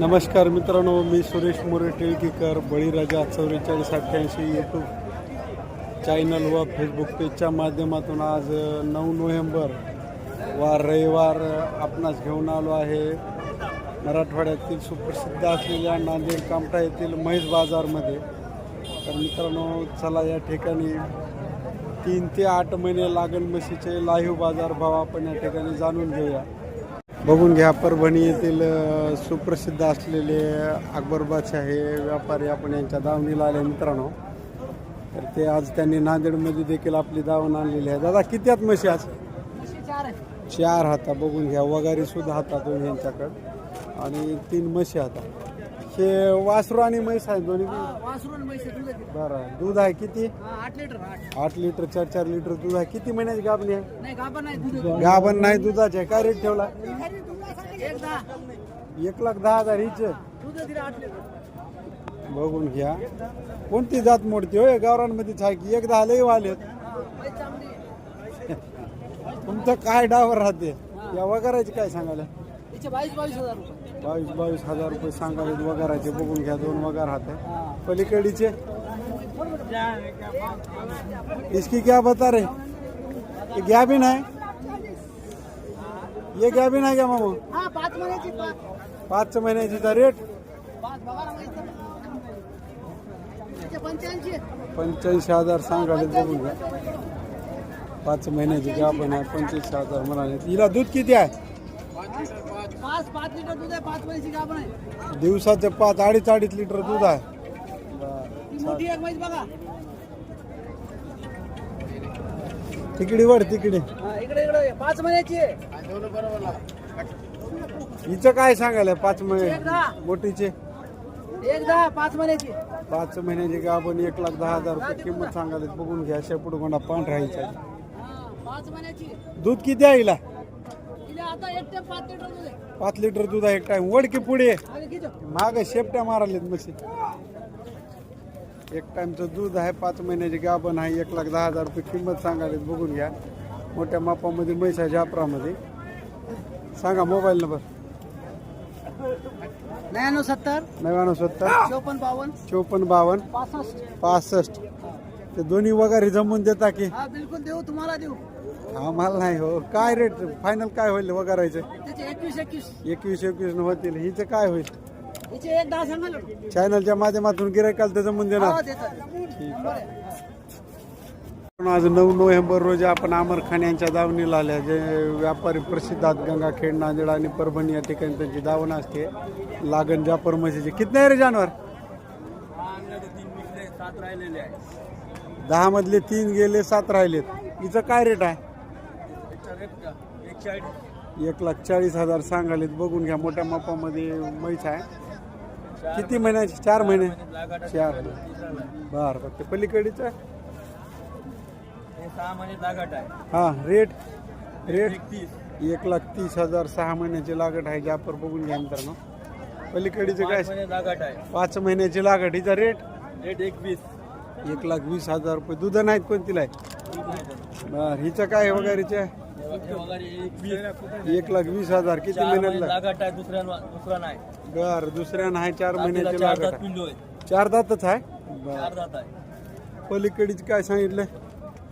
नमस्कार मित्रांनो मी सुरेश मोरे टिळकीकर बळीराजा चौवेचाळीस अठ्ठ्याऐंशी यूट्यूब चॅनल व फेसबुक पेजच्या माध्यमातून आज नऊ नोव्हेंबर वार रविवार आपणास घेऊन आलो आहे. मराठवाड्यातील सुप्रसिद्ध असलेल्या नांदेड कामठा येथील महेश बाजारमध्ये. तर मित्रांनो चला या ठिकाणी तीन ते आठ महिने लागण म्हशीचे लाईव्ह बाजार भाव आपण या ठिकाणी जाणून घेऊया. बघून घ्या परभणी येथील सुप्रसिद्ध असलेले अकबर बादशाह हे व्यापारी आपण यांच्या दावणीला आले मित्रांनो. तर ते आज त्यांनी नांदेडमध्ये देखील आपली दावण आणलेली आहे. दादा किती आहेत म्हशी आज? चार हाता बघून घ्या वगारी सुद्धा हातात यांच्याकडं. आणि तीन म्हशी हातात. हे वासरू आणि म्हैस आहे दोन्ही बी? वासरून म्हैस आहे, दूध आहे. बरं. दूध आहे किती? हा, आठ लिटर आठ. आठ लिटर चार चार लिटर दूध आहे. किती महिन्याची गाभणी आहे? नाही गाभा नाही दूध गाभण नाही दुधाचे काय रेट ठेवला? एक दहा. एक लाख दहा हजार हिचे. दूध दिलं आठ लिटर. बघून घ्या. कोणती जात मोडती? होय गावरांमध्येच आहे की. एकदा आले आलेत म्हैस चांगली आहे. तुमचं काय डावर राहते? या वगाराचे काय सांगायला? बावीस बावीस हजार रुपये. बावीस बावीस हजार रुपये सांगायला वगाराचे बघून घ्या दोन वगार हात आहे पलीकडीचे? इसकी क्या बता रे ये गॅबिन आहे ये गॅबिन आहे का मामा हा पाच महिन्याची पाच. रेट तर. तिचे पंच्याऐंशी हजार सांगायला बघून घ्या. पाच महिन्याची गाभण आहे पंच्याऐंशी हजार म्हणाले. हिला दूध किती आहे? पाच पाच लिटर दूध आहे पाच महिन्याची गाभा नाही दिवसाचे पाच अडीच अडीच लिटर दूध आहे. ती मोठी एक म्हैस बघा. तिकडे वर तिकडे. हा, इकडे इकडे पाच महिन्याची आहे हिचं काय सांगायला पाच महिने दहा. मोठीचे? एक दहा पाच महिन्याची पाच महिन्याची गाभण एक लाख दहा हजार रुपये किंमत सांगायला बघून घ्या शेपूट गोंडा पांढरा हिचा हा पाच महिन्याची दूध किती आहे हिला? पाच लिटर दूध आहे. पाच लिटर दूध आहे एक टाइम वड की पुढे? माग शेपट्या मारालेत म्हशी. एक टाइमचं दूध आहे पाच महिन्याची गाभण आहे एक लाख दहा हजार रुपये किंमत सांगायला बघून घ्या. मोठ्या मापामध्ये म्हैसाच्या अपरामध्ये सांगा मोबाईल नंबर. नव्याण्णव सत्तर नव्याण्णव सत्तर चौपन्न बावन्न चोपन्न बावन्न पासष्ट. पासष्ट. ते दोन्ही वगैरे जमून देता की? हा बिलकुल देऊ तुम्हाला देऊ. आम्हाला नाही हो. काय रेट फायनल काय होईल वगैरेचे त्याचे एकवीस एकवीस. एकवीस एकवीस न होतील. हिचं काय होईल? हिचे एक दहा सांगा चॅनलच्या माध्यमातून गिरायकाल तर जमून देणार. हो पण आज नऊ नोव्हेंबर रोजी आपण आमर खान यांच्या दावणीला आल्या. जे व्यापारी प्रसिद्ध आहेत गंगाखेड नांदेड आणि परभणी या ठिकाणी त्यांची दावण असते. लागण जापर म्हशीचे कितने आहे रे जानवर? दहा मधले तीन गेले सात राहिलेत. हिचं काय रेट आहे? एक लाख चाळीस हजार सांगालेत. बघून घ्या मोठ्या मापामध्ये म्हैस आहे. किती महिन्याची चार महिने? चार बर बर. ते पलीकडीचं लागत आहे. हा रेट रेट एक लाख तीस. हजार सहा महिन्याची लागट आहे. जापर बघून घ्या मित्रांनो. पलीकडीचं काय? लागत आहे. पाच महिन्याची लागट हिचा रेट रेट एकवीस. एक लाख वीस हजार रुपये. दुध नाहीत कोणतीला आहे बर हिचं काय वगैरेचे एकवीस एक लाख वीस हजार. किती महिन्यातला? लागत आहे दुसऱ्या दुसरा नाही. बर दुसऱ्या नाही चार महिन्याची चार आहे. पिल्लू आहे चार दातच आहे? बर. चार दात आहे. पलीकडीच काय सांगितलं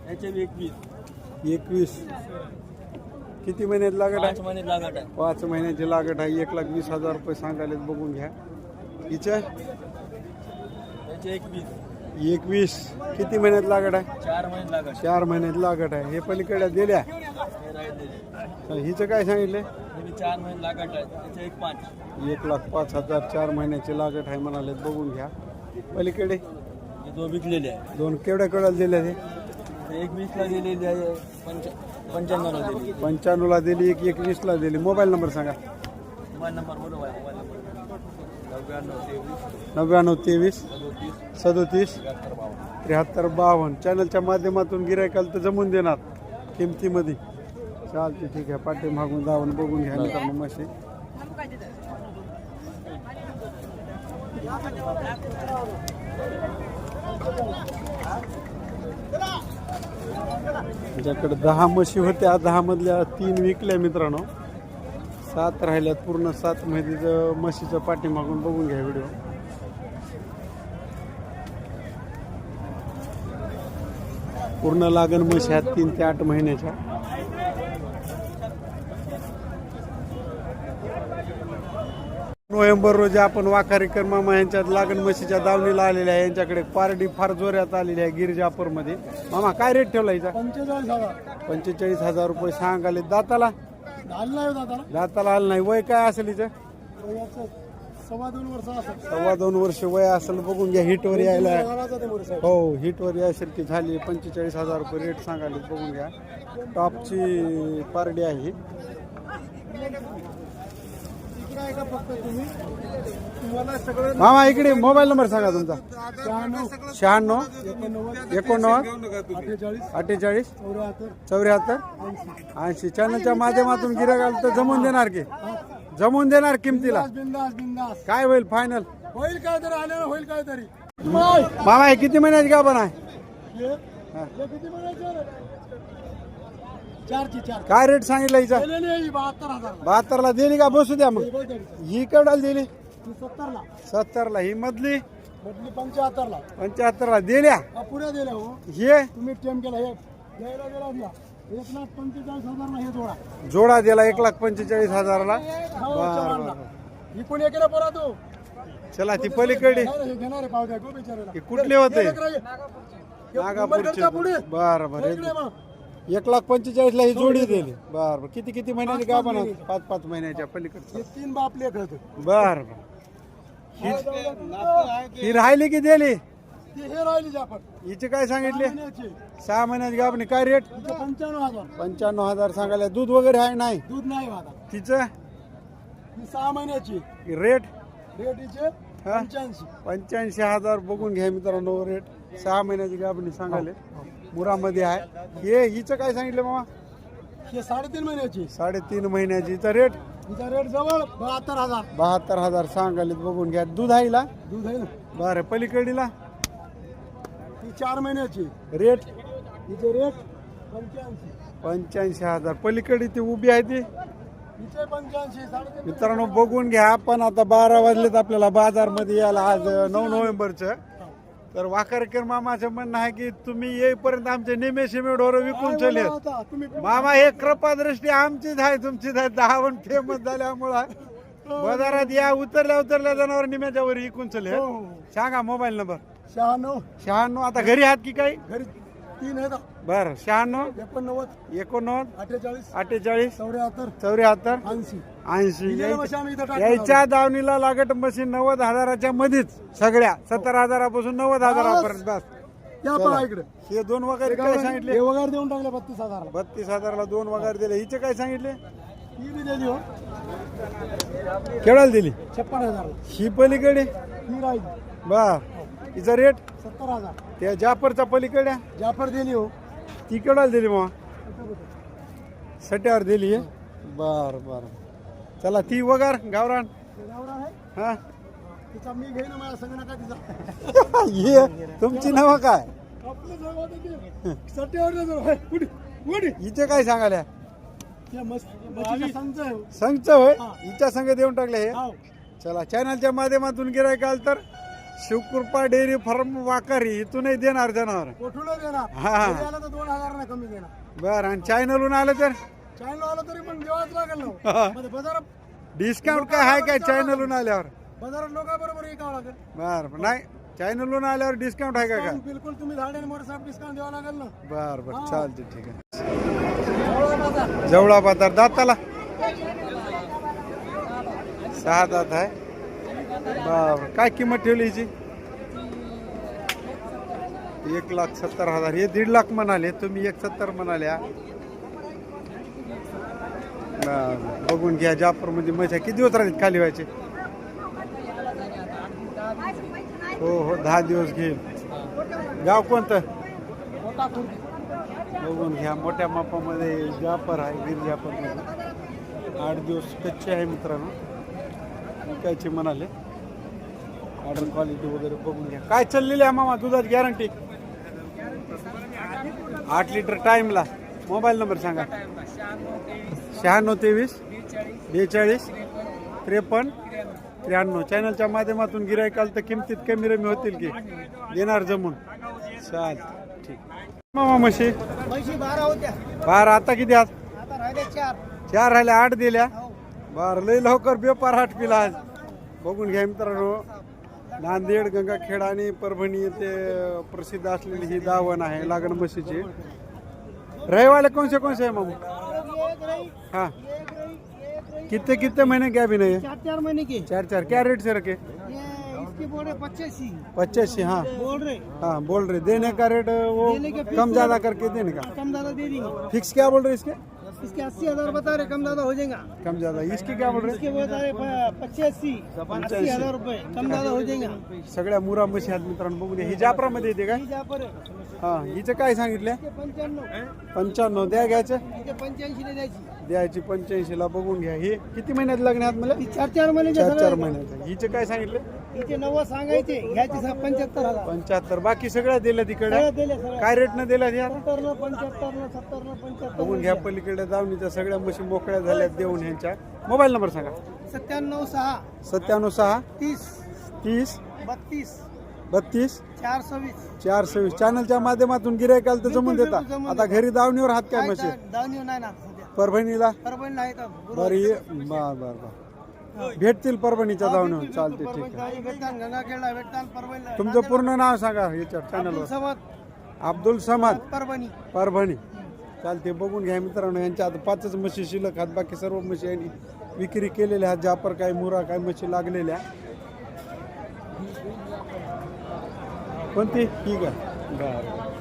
याचे एकवीस. एकवीस. किती महिन्यात पाच आहे? महिने लागत आहे. पाच महिन्याची लागट आहे. एक लाख वीस हजार रुपये सांगायला बघून घ्या. हिचं? याचे एकवीस. एकवीस. किती महिन्यात लागट आहे? चार महिने लागत. चार महिन्यात आहे. हे पलीकडे दिल्या. हिचं काय सांगितलं? चार महिने लागत आहे. एक पाच. एक लाख पाच हजार चार महिन्याची लागट आहे म्हणाले. बघून घ्या. पलीकडे? दोन विकलेले आहे. दोन केवढ्या केवढ्याला दिल्या ते? ते एक वीसला दिलेली आहे पंच पंच्याण्णवला दिली पंच्याण्णवला दिली एक एकवीसला दिली. मोबाईल नंबर सांगा. मोबाईल नंबर बरोबर मोबाईल नंबर. नव्याण्णव तेवीस सदोतीस त्र्याहत्तर बावन्न. चॅनलच्या माध्यमातून गिरायकाल तर जमून देणार किमतीमध्ये. चालते ठीक आहे. पाठी मागून जाऊन बघून घ्या. मित्रांनो मशी ज्याकडे दहा म्हशी होत्या दहा मधल्या तीन विकल्या मित्रांनो. सात राहिल्यात पूर्ण सात महिन्याचं म्हशीचं पाठीमागून बघून घ्या व्हिडिओ. पूर्ण लागण म्हशी आहेत तीन ते आठ महिन्याच्या. नोव्हेंबर रोजी आपण वाखारीकर मामा यांच्यात लागण म्हशीच्या दावणीला आलेल्या आहे. यांच्याकडे पारडी फार जोऱ्यात आलेली आहे गिरजापूरमध्ये. मामा काय रेट ठेवला हिचा? पंचेचाळीस हजार. पंचेचाळीस हजार रुपये सांगाले. दाताला? नाही दादा. दाताला आलं नाही. वय काय असेल हिचं? सव्वा दोन वर्ष असं सव्वा दोन वर्ष वय असेल बघून घ्या हिटवर यायला. मोरे साहेब. हो हिटवर यासारखी झाली. पंचेचाळीस हजार रुपये रेट सांगाले बघून घ्या. टॉपची पारडी आहे ही. आहे का फक्त तुम्ही? तुम्हाला सगळं मामा इकडे मोबाईल नंबर सांगा तुमचा. शहाण्णव शहाण्णव एकोणनव्वद एकोणनव्वद अठ्ठेचाळीस अठ्ठेचाळीस चौऱ्याहत्तर चौऱ्याहत्तर ऐंशी. चॅनलच्या माध्यमातून आलं तर जमून देणार की. जमून देणार किमतीला. बिंदास बिंदास बिंदास. काय होईल फायनल होईल काय तरी आल्यानं होईल काय तरी. मामा हे किती महिन्याची गाभण आहे? हे हे किती रे? चारची चार. काय रेट सांगितलं हिचा? बहात्तर हजार. बहात्तरला दिली का? बसू द्या मग. ही केवढ्याला दिली. सत्तरला. सत्तरला. ही मधली. बदली पंच्याहत्तरला. पंच्याहत्तरला दिल्या. पुऱ्या दिल्या हो. हे? तुम्ही टेम केला हे. द्यायला दिला एक लाख पंचेचाळीस हजार हे जोडा. जोडा दिला एक लाख पंचेचाळीस हजाराला. केलं परत तू. चला ती पलीकडे. घेणार पावत्या कुठले होते? लेकरं, नागापूरचे. मुंबईकडच्या पुढे. बर बर. एक लाख पंचेचाळीस ला ही जोडी दिली. बर बर. किती किती महिन्याची का पण पाच पाच महिन्याच्या पलीकडचं. हे तीन बाप लेकर बर बर. ही राहिली की दिली? हे हिचे काय सांगितले. सहा महिन्याची. गाभणी काय रेट पंच्याण्णव हजार. पंच्याण्णव हजार सांगायला दूध वगैरे आहे नाही? दूध नाही तिचं? ही सहा महिन्याची. रेट रेट हिचे पंच्याऐंशी. पंच्याऐंशी हजार बघून घ्या मित्रांनो रेट सहा महिन्याची गाभणी सांगायले. मुरामध्ये आहे. हे हिचं काय सांगितलं मामा? हे साडेतीन महिन्याची. साडेतीन महिन्याची. हिचं रेट हिचा रेट जवळ बहात्तर हजार. बहात्तर हजार. सांगायले बघून घ्या. दूध आईला दूध आहे ना. बरं पलीकडीला? ही चार महिन्याची. रेट हिचे रेट पंच्याऐंशी. पंच्याऐंशी हजार. पलीकडे ती उभी आहे ती? हिचे पंच्याऐंशी साडेतीन मित्रांनो बघून घ्या. आपण आता बारा वाजलेत आपल्याला बाजारमध्ये यायला आज नऊ नोव्हेंबरचं. तर वाकरकर मामाचं म्हणणं आहे की तुम्ही येईपर्यंत आमचे निमे शिमेडोर विकून चले. मामा हे कृपा दृष्टी आमचीच आहे तुमचीच आहे. दहावण फेमस झाल्यामुळं बाजारात या उतरल्या उतरल्या जनावर निम्याच्या वर विकून चले. हो, हो. सांगा मोबाईल नंबर. शहाण्णव. शहाण्णव आता घरी आहात की काही? घरी तीन आहेत. बरं शहाण्णव एकोणनव्वद एकोणनव्वद अठ्ठेचाळीस अठ्ठेचाळीस चौऱ्याहत्तर चौऱ्याहत्तर ऐंशी. ऐंशी. यायच्या दावणीला लागट मशीन नव्वद हजाराच्या मध्येच सगळ्या. सत्तर हजारापासून नव्वद हजारापर्यंत बस. या पहा इकडे. हे दोन वगैरे काय सांगितले? हे वगैरे देऊन टाकले बत्तीस हजार बत्तीस हजाराला दोन वगैरे दिले. हिचे काय सांगितले? ही बी दिली हो. केवढ्याला दिली? छप्पन हजार. ही पलीकडे? ही राहिली. बर. हिचा रेट सत्तर हजार. त्या जाफरच्या पलीकडे? जाफर दिली हो. ती केवढ्याला दिली मग सट्यावर दिली. बर बर. चला ती वगार गावरान. हा? तिचा मी घेईन माझ्या संग नका तिचा. ये तुमची नाव काय. हे. हिचे काय सांगाल्या संच हो. होय? हा. हिच्या संघ देऊन टाकले हे? हाव. चला चॅनलच्या माध्यमातून गिरायक आल तर? शिवकृपा डेअरी फार्म वाकारी इथूनही देणार जनावर कोठूनच देणार? हा. घरी आलं तर दोन हजार कमी देणार. बर आणि चॅनलहून आलं तर? चॅनल आलं तरी पण देवाच लागेल ना हा. हो. मध्ये बाजारात डिस्काउंट काय आहे काय चॅनलहून आल्यावर? बाजारात लोकांबरोबर विकावं लागेल. बर नाही चॅनलहून आल्यावर डिस्काउंट आहे का काय? बिलकुल तुम्ही झाडे मोठे साहेब डिस्काउंट द्यावं लागेल ना. बर बर. चालते ठीक आहे. जवळा बाजार. दाताला. सहा दात आहे. बर काय किंमत ठेवली याची एक लाख सत्तर हजार. हे दीड लाख म्हणाले तुम्ही एक सत्तर म्हणाल्या. बघून घ्या जाफर म्हणजे मजा किती दिवस राहतील खाली व्हायचे? हो हो दहा दिवस घेईल. गाव कोणतं? बघून घ्या मोठ्या मापामध्ये जापर आहे गिर जापर आठ दिवस कच्चे आहे मित्रांनो. विकायचे म्हणाले. ऑर्डर क्वालिटी वगैरे बघून घ्या. काय चाललेली आहे मामा? दुधाची गॅरंटी आठ लिटर टाइमला मोबाईल नंबर सांगा. शहाण्णव तेवीस बेचाळीस त्रेपन्न त्र्याण्णव. चॅनलच्या माध्यमातून गिरायकाल तर किमतीत कमी रमी होतील की? देणार जमून. चाल ठीक. मामा म्हशी? बारा होत्या. बारा आता किती आहात राहिले चार. राहिल्या आठ दिल्या. हो. बर लय लवकर बेपार आठ पिला आज. बघून घ्या मित्रांनो. नांदेड गंगाखेड आणि परभणी येथे प्रसिद्ध असलेली ही दावण आहे लागण म्हशीची. रविवाले कोणसे कोणसे आहे मामू? हाँ. कितने कितने महीने क्या भी नहीं है? चार चार महीने की. चार चार क्या रेट से रखे ये इसकी बोल रहे पच्चीसी हाँ. बोल रहे. हाँ बोल रहे. देने का रेट वो कम ज़्यादा करके देने का कम ज़्यादा दे देंगे फिक्स क्या बोल रहे इसके? इसके अस्सी हजार बता रहे कम ज्यादा हो जाएगा। कम ज्यादा। इसके क्या बोल रहे? इसके बता रहे पच्चीसी। अस्सी हजार रुपए कम ज्यादा हो जाएगा। सगळ्या मुरा म्हशी आहेत मित्रांनो बघून घ्या. ही जापरामध्ये येते का ही हिचं काय सांगितलं? पंच्याण्णव. पंच्याण्णव. द्या घ्यायचं. पंच्याऐंशी द्यायची. द्यायची पंच्याऐंशी ला बघून घ्या. हे किती महिन्यात लग्न आहेत मला? चार चार महिने चार चार महिन्यात हिचे काय सांगितलं? इथे नव्वद सांगायचे घ्यायचे पंच्याहत्तर हजार. पंच्याहत्तर. बाकी सगळ्या दिल्या तिकडे सगळं दिले सगळं काय रेटनं दिल्या या सत्तरनं पंच्याहत्तरनं सत्तरनं पंच्याहत्तर बघून घ्या पलीकडे जाऊन सगळ्या म्हशी मोकळ्या झाल्यात देऊन ह्यांच्या. मोबाईल नंबर सांगा. सत्त्याण्णव सहा सत्त्याण्णव सहा तीस तीस बत्तीस बत्तीस चार सव्वीस. चार सव्वीस चॅनलच्या माध्यमातून गिरायकाल तर जमून देता. आता घरी दावणीवर हात काय काय म्हशी तर दावणी नाही ना सध्या. परभणीला? परभणीला तर बरं ये बर बर बर. भेटतील परभणीच्या दावणीवर चालते ठीक आहे. तुमचं पूर्ण नाव सांगा याच्यावर चॅनलवर समज अब्दुल समाद. परभणी. परभणी. चालते बघून घ्या मित्रांनो यांच्या आता पाचच म्हशी शिल्लक आहेत बाकी सर्व म्हशी यांनी विक्री केलेल्या आहेत जापर काय मुरा काय म्हशी लागलेल्या. कोणती? ठीक आहे बरं.